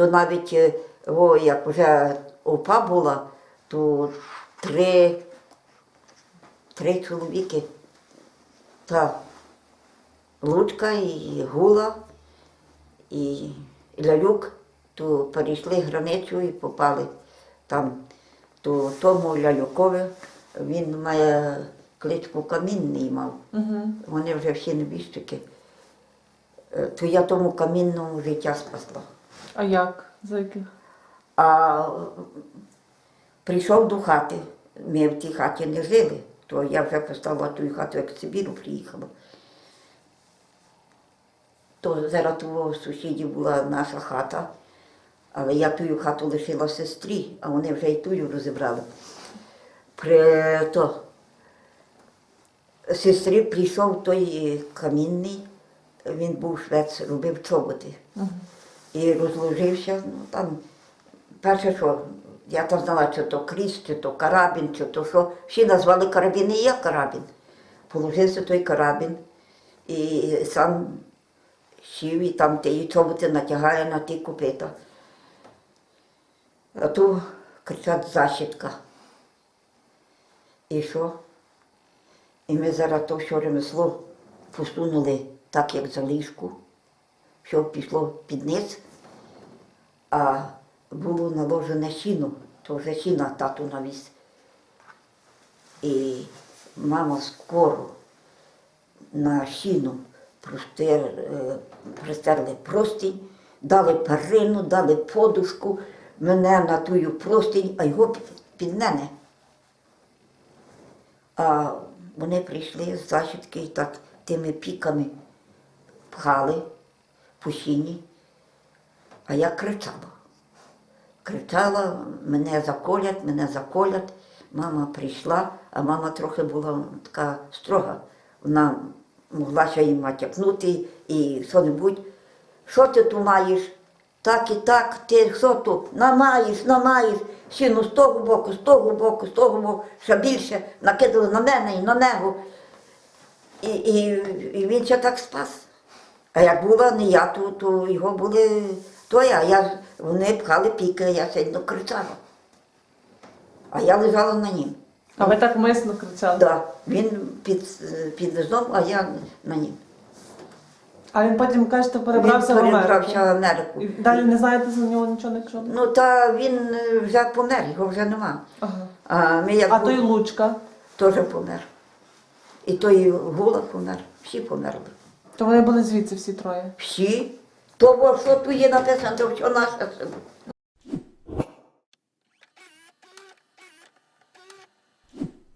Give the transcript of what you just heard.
то навіть е, о, як вже ОПА була, то три, три чоловіки. Та Лучка і Гула і Лялюк, то перейшли границю і попали там. То тому Лялюкові він має кличку Камінний мав. Угу. Вони вже всі небіжчики. Е, То я тому камінному життя спасла. А як? За яких? А прийшов до хати, ми в тій хаті не жили, то я вже поставила ту хату, як з Сибіру приїхала. То зараз того сусідів була наша хата, але я ту хату лишила сестрі, а вони вже і тую розібрали. При то сестрі прийшов той камінний, він був швець, робив чоботи Угу. І розложився. Ну, там, перше, що я там знала, чи то кріс, чи то карабін, чи то що. Всі назвали карабін, і я карабін. Положився той карабін і сам сів і там ті чоботи натягає на ті копита. А тут кричать защітка. І що? І ми зараз то все ремесло посунули так, як за ліжку що пішло під низ, а було наложене сіно, то вже сіна тату навіз. І мама скоро на сіну простер, е, пристерли простінь, дали перину, дали подушку, мене на тую простінь, а його під, мене. А вони прийшли з защітки і так тими піками пхали по сіні, а я кричала. Кричала, мене заколять, мене заколять. Мама прийшла, а мама трохи була така строга. Вона могла ще їм натякнути і що-небудь. Що ти тут маєш? Так і так, ти що тут? Намаєш, намаєш. Сіну з того боку, з того боку, з того боку, ще більше накидали на мене і на нього. І, і, і він ще так спас. А як була не я, то, то його були то я. я. Вони пхали піки, я сильно кричала. А я лежала на нім. А ви так мисно кричали? Да. Він під, під низом, а я на нім. А він потім, кажете, перебрався в він Америку. перебрався в Америку. І далі не знаєте за нього нічого не чули? Ну, та він е, вже помер, його вже нема. Ага. А, ми як А той Лучка, теж помер. І той Гула помер, всі померли. То вони були звідси всі троє. Всі. Того, що тут є написано, то все наше село.